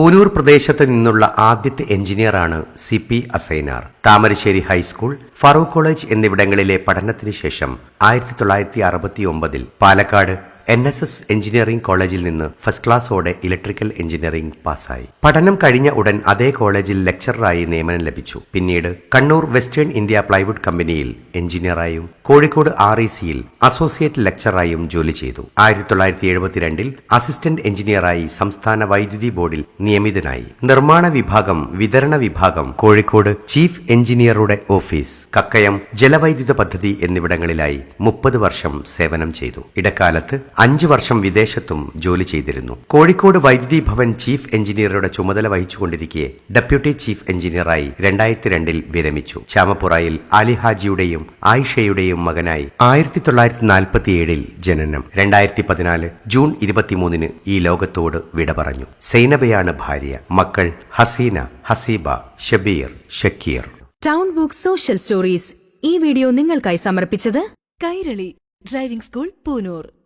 പൂനൂർ പ്രദേശത്ത് നിന്നുള്ള ആദ്യത്തെ എഞ്ചിനീയറാണ് C P Assainar. Thamarassery high school Farook college എന്നിവിടങ്ങളിലെ പഠനത്തിനു ശേഷം ആയിരത്തി തൊള്ളായിരത്തി അറുപത്തി ഒമ്പതിൽ Palakkad N S S engineering കോളേജിൽ നിന്ന് ഫസ്റ്റ് ക്ലാസ്സോടെ ഇലക്ട്രിക്കൽ എഞ്ചിനീയറിംഗ് പാസ്സായി. പഠനം കഴിഞ്ഞ ഉടൻ അതേ കോളേജിൽ ലെക്ചററായി നിയമനം ലഭിച്ചു. പിന്നീട് കണ്ണൂർ വെസ്റ്റേൺ ഇന്ത്യ പ്ലൈവുഡ് കമ്പനിയിൽ എഞ്ചിനീയറായും കോഴിക്കോട് ആർ ഇ സിയിൽ അസോസിയേറ്റ് ലെക്ചറായും ജോലി ചെയ്തു. ആയിരത്തി തൊള്ളായിരത്തി എഴുപത്തിരണ്ടിൽ അസിസ്റ്റന്റ് എഞ്ചിനീയറായി സംസ്ഥാന വൈദ്യുതി ബോർഡിൽ നിയമിതനായി. നിർമ്മാണ വിഭാഗം വിതരണ വിഭാഗം കോഴിക്കോട് ചീഫ് എഞ്ചിനീയറുടെ ഓഫീസ് കക്കയം ജലവൈദ്യുത പദ്ധതി എന്നിവിടങ്ങളിലായി മുപ്പത് വർഷം സേവനം ചെയ്തു. ഇടക്കാലത്ത് അഞ്ചു വർഷം വിദേശത്തും ജോലി ചെയ്തിരുന്നു. കോഴിക്കോട് വൈദ്യുതി ഭവൻ ചീഫ് എഞ്ചിനീയറുടെ ചുമതല വഹിച്ചുകൊണ്ടിരിക്കെ ഡെപ്യൂട്ടി ചീഫ് എഞ്ചിനീയറായി രണ്ടായിരത്തി രണ്ടിൽ വിരമിച്ചു. ശ്യാമപുറയിൽ അലിഹാജിയുടെയും ആയിഷയുടെയും മകനായി ആയിരത്തി തൊള്ളായിരത്തി നാൽപ്പത്തിയേഴിൽ ജനനം. രണ്ടായിരത്തി പതിനാല് ജൂൺ ഇരുപത്തിമൂന്നിന് ഈ ലോകത്തോട് വിട പറഞ്ഞു. സൈനബയാണ് ഭാര്യ. മക്കൾ Haseena Haseeba Shabeer Shakeer. Town book social stories. ഈ വീഡിയോ നിങ്ങൾക്കായി സമർപ്പിച്ചത് കൈരളി ഡ്രൈവിംഗ് സ്കൂൾ പൂനൂർ.